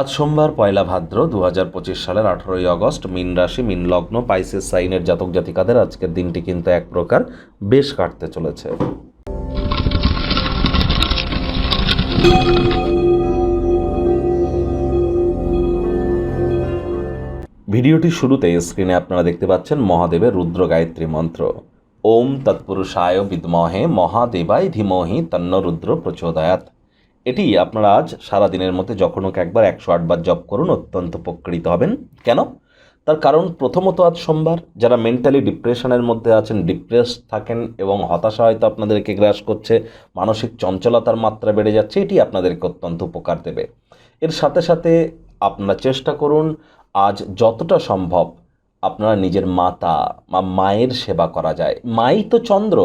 আজ সোমবার পয়লা ভাদ্র দু পঁচিশ সালের আঠেরোই আগস্ট মিন রাশি, মিন লগ্ন, পাইসেস, সাইনের জাতক জাতিকাদের আজকের দিনটি কিন্তু এক প্রকার বেশ কাটতে চলেছে। ভিডিওটি শুরুতে স্ক্রিনে আপনারা দেখতে পাচ্ছেন মহাদেবের রুদ্র গায়ত্রী মন্ত্র। ওম তৎপুরুষায় বিদ্মহে মহাদেবায় ধীমহি তন্ন রুদ্র প্রচোদয়াত এটি আপনারা আজ সারা দিনের মধ্যে যখন হোক একবার একশো আটবার জপ করুন, অত্যন্ত উপকৃত হবেন। কেন? তার কারণ প্রথমত আজ সোমবার যারা মেন্টালি ডিপ্রেশনের মধ্যে আছেন ডিপ্রেস থাকেন এবং হতাশা হয়তো আপনাদেরকে গ্রাস করছে, মানসিক চঞ্চলতার মাত্রা বেড়ে যাচ্ছে, এটি আপনাদেরকে অত্যন্ত উপকার দেবে। এর সাথে সাথে আপনারা চেষ্টা করুন, আজ যতটা সম্ভব আপনারা নিজের মাতা বা মায়ের সেবা করা যায়। মাই তো চন্দ্র,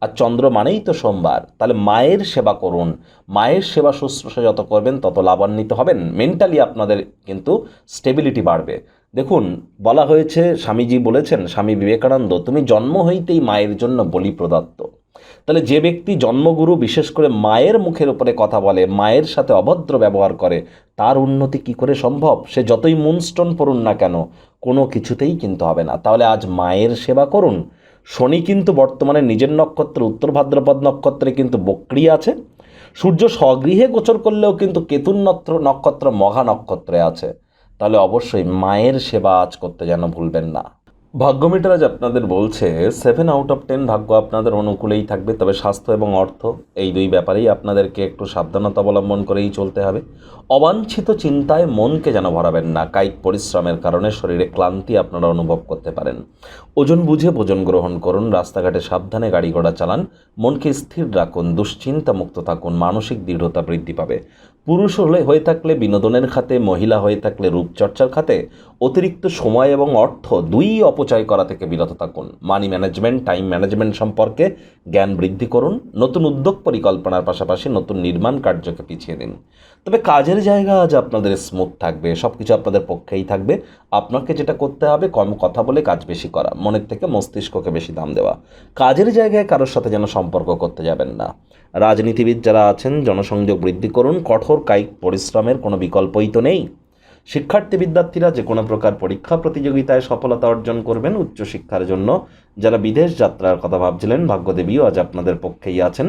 আর চন্দ্র মানেই তো সোমবার। তাহলে মায়ের সেবা করুন। মায়ের সেবা শুশ্রূষা যত করবেন, তত লাভান্বিত হবেন। মেন্টালি আপনাদের কিন্তু স্টেবিলিটি বাড়বে। দেখুন, বলা হয়েছে, স্বামীজি বলেছেন, স্বামী বিবেকানন্দ, তুমি জন্ম হইতেই মায়ের জন্য বলি প্রদত্ত তাহলে যে ব্যক্তি জন্মগুরু, বিশেষ করে মায়ের মুখের উপরে কথা বলে, মায়ের সাথে অভদ্র ব্যবহার করে, তার উন্নতি কি করে সম্ভব? সে যতই মুনস্টোন পড়ুন না কেন, কোনো কিছুতেই কিন্তু হবে না। তাহলে আজ মায়ের সেবা করুন। শনি কিন্তু বর্তমানে নিজের নক্ষত্র, উত্তর ভাদ্রপদ নক্ষত্রে কিন্তু বক্রি আছে। সূর্য স্বগৃহে গোচর করলেও কিন্তু কেতুন নক্ষত্র মঘা নক্ষত্রে আছে। তাহলে অবশ্যই মায়ের সেবা আজ করতে যেন ভুলবেন না। ভাগ্যমিটার আজ আপনাদের বলছে সেভেন আউট অফ টেন ভাগ্য আপনাদের অনুকূলেই থাকবে, তবে স্বাস্থ্য এবং অর্থ এই দুই ব্যাপারেই আপনাদেরকে একটু সাবধানতা অবলম্বন করেই চলতে হবে। অবাঞ্ছিত চিন্তায় মনকে যেন ভরাবেন না, কায়িক পরিশ্রমের কারণে শরীরে ক্লান্তি আপনারা অনুভব করতে পারেন। ওজন বুঝে ভোজন গ্রহণ করুন, রাস্তাঘাটে সাবধানে গাড়ি ঘোড়া চালান, মনকে স্থির রাখুন দুশ্চিন্তা মুক্ত থাকুন, মানসিক দৃঢ়তা বৃদ্ধি পাবে। পুরুষ হলে হয়ে থাকলে বিনোদনের খাতে, মহিলা হয়ে থাকলে রূপচর্চার খাতে, অতিরিক্ত সময় এবং অর্থ দুই অপচয় করা থেকে বিরত থাকুন। মানি ম্যানেজমেন্ট টাইম ম্যানেজমেন্ট সম্পর্কে জ্ঞান বৃদ্ধি করুন। নতুন উদ্যোগ পরিকল্পনার পাশাপাশি নতুন নির্মাণ কার্যকে পিছিয়ে দিন। তবে কাজের জায়গা আজ আপনাদের স্মুথ থাকবে সব কিছু আপনাদের পক্ষেই থাকবে। আপনাকে যেটা করতে হবে, কম কথা বলে কাজ বেশি করা, মনের থেকে মস্তিষ্ককে বেশি দাম দেওয়া। কাজের জায়গায় কারোর সাথে যেন সম্পর্ক করতে যাবেন না। রাজনীতিবিদ যারা আছেন, জনসংযোগ বৃদ্ধি করুন, কঠোর কায়িক পরিশ্রমের কোনো বিকল্পই তো নেই। শিক্ষার্থী বিদ্যার্থীরা যে কোনো প্রকার পরীক্ষা প্রতিযোগিতায় সফলতা অর্জন করবেন উচ্চশিক্ষার জন্য। যারা বিদেশ যাত্রার কথা ভাবছিলেন, ভাগ্যদেবীও আজ আপনাদের পক্ষেই আছেন।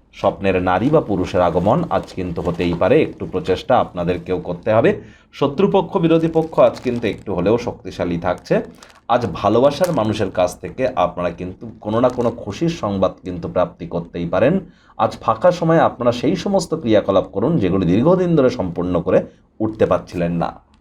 স্বপ্নের নারী বা পুরুষের আগমন আজ কিন্তু হতেই পারে, একটু প্রচেষ্টা আপনাদেরকেও করতে হবে। শত্রুপক্ষ, বিরোধী পক্ষ আজ কিন্তু একটু হলেও শক্তিশালী থাকছে। আজ ভালোবাসার মানুষের কাছ থেকে আপনারা কিন্তু কোনো না কোনো খুশির সংবাদ কিন্তু প্রাপ্তি করতেই পারেন। আজ ফাঁকা সময়ে আপনারা সেই সমস্ত ক্রিয়াকলাপ করুন যেগুলি দীর্ঘদিন ধরে সম্পূর্ণ করে উঠতে পারছিলেন না।